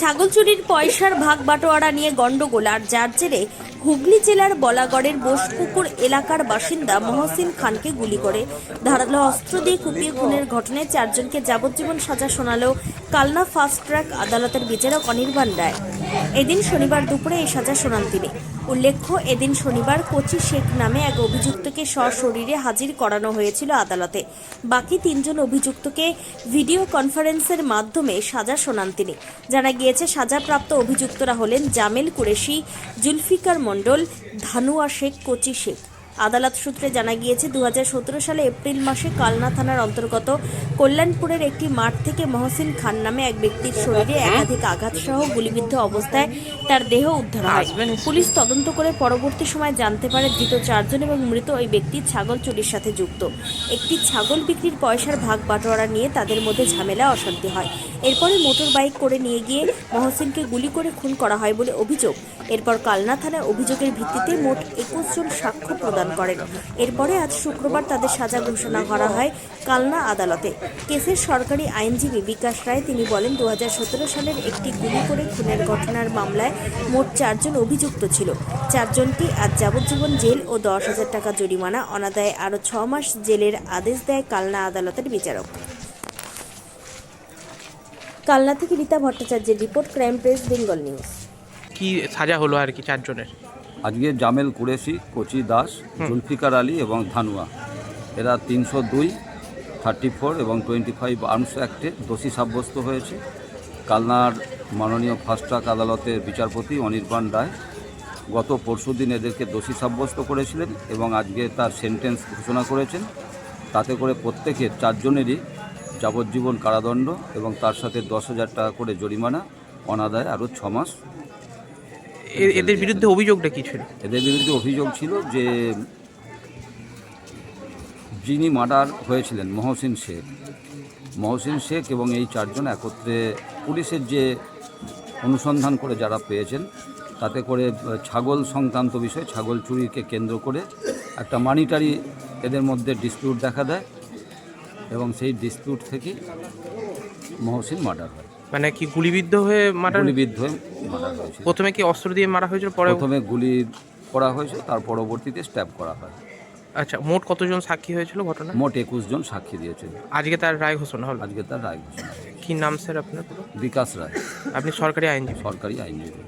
ছাগল চুরির পয়সার ভাগ বাটোয়ারা নিয়ে গন্ডগোল আর যার জেরে হুগলি জেলার বলাগড়ের বোসপুকুর এলাকার বাসিন্দা মহসিন খানকে গুলি করে। ধারালো অস্ত্র দিয়ে কুপিয়ে খুনের ঘটনায় চারজনকে যাবজ্জীবন সাজা শোনালো কালনা ফাস্ট ট্র্যাক আদালতের বিচারক অনির্বাণ রায়। এদিন শনিবার দুপুরে এই সাজা শোনান তিনি। উল্লেখ্য, এদিন শনিবার কোচি শেখ নামে এক অভিযুক্তকে সশরীরে হাজির করানো হয়েছিল আদালতে। বাকি তিনজন অভিযুক্তকে ভিডিও কনফারেন্সের মাধ্যমে সাজা শোনান তিনি। জানা গিয়েছে, সাজাপ্রাপ্ত অভিযুক্তরা হলেন জামেল কুরেশি, জুলফিকার মণ্ডল, ধানুয়া শেখ, কোচি শেখ। আদালত সূত্রে জানা গিয়েছে দু হাজার সতেরো সালে এপ্রিল মাসে কালনা থানার অন্তর্গত কল্যাণপুরের একটি মাঠ থেকে মহসিন খান নামে এক ব্যক্তির শরীরে একাধিক আঘাতসহ গুলিবিদ্ধ অবস্থায় তার দেহ উদ্ধার হয়। পুলিশ তদন্ত করে পরবর্তী সময় জানতে পারে ধৃত চারজন এবং মৃত ওই ব্যক্তি ছাগল চুরির সাথে যুক্ত। একটি ছাগল বিক্রির পয়সার ভাগ বাটোয়ারা নিয়ে তাদের মধ্যে ঝামেলা অশান্তি হয়। এরপরে মোটর বাইক করে নিয়ে গিয়ে মহসিনকে গুলি করে খুন করা হয় বলে অভিযোগ। এরপর কালনা থানায় অভিযোগের ভিত্তিতে মোট একুশ জন সাক্ষ্য প্রদান করেন এরপরে আজ শুক্রবার তাদের সাজা ঘোষণা করা হয় কালনা আদালতে। কেসের সরকারি আইনজীবী বিকাশ রায় তিনি বলেন, দুহাজার সতেরো সালের একটি গুলি করে খুনের ঘটনার মামলায় মোট চারজন অভিযুক্ত ছিল। চারজনকে আজ যাবজ্জীবন জেল ও দশ হাজার টাকা জরিমানা, অনাদায়ে আরও ছ মাস জেলের আদেশ দেয় কালনা আদালতের বিচারক। কালনা থেকে রীতা ভট্টাচার্যের report, crime press, Bengal news. কি সাজা হলো আর কি চারজনের? আজকে জামেল কুরেশি কচি দাস জুলফিকার আলী এবং ধানুয়া। এরা তিনশো দুই থার্টি ফোর এবং টোয়েন্টি ফাইভ আর্মস অ্যাক্টে দোষী সাব্যস্ত হয়েছে। কালনার মাননীয় ফাস্ট আদালতের বিচারপতি অনির্বাণ রায় গত পরশুদিন এদেরকে দোষী সাব্যস্ত করেছিলেন এবং আজকে তার সেন্টেন্স ঘোষণা করেছেন। তাতে করে প্রত্যেকের চারজনেরই যাবজ্জীবন কারাদণ্ড এবং তার সাথে দশ হাজার টাকা করে জরিমানা অনাদায় আরও ছ মাস এদের বিরুদ্ধে অভিযোগটা কি ছিল? এদের বিরুদ্ধে অভিযোগ ছিল যে যিনি মার্ডার হয়েছিলেন মহসিন শেখ। মহসিন শেখ এবং এই চারজন একত্রে পুলিশের যে অনুসন্ধান করে যারা পেয়েছেন তাতে করে ছাগল সংক্রান্ত বিষয় ছাগল চুরিকে কেন্দ্র করে একটা মানিটারি এদের মধ্যে ডিসপিউট দেখা দেয় এবং সেই ডিসপিউট থেকেই মহসিন মার্ডার হয়। মানে কি গুলিবিদ্ধ হয়ে মারা গুলিবিদ্ধ হয়ে হয়েছিল। প্রথমে কি অস্ত্র দিয়ে মারা হয়েছিল? পরে প্রথমে গুলি করা হয়েছে তার পরবর্তীতে স্ট্যাব করা হয়। আচ্ছা মোট কতজন সাক্ষী হয়েছিল ঘটনা মোট একুশ জন সাক্ষী দিয়েছিল। আজকে তার রায় ঘোষণা হলো? আজকে তার রায় ঘোষণা কি নাম স্যার আপনার? পুরো বিকাশ রায়। আপনি সরকারি আইনজীবী? সরকারি আইনজীবী।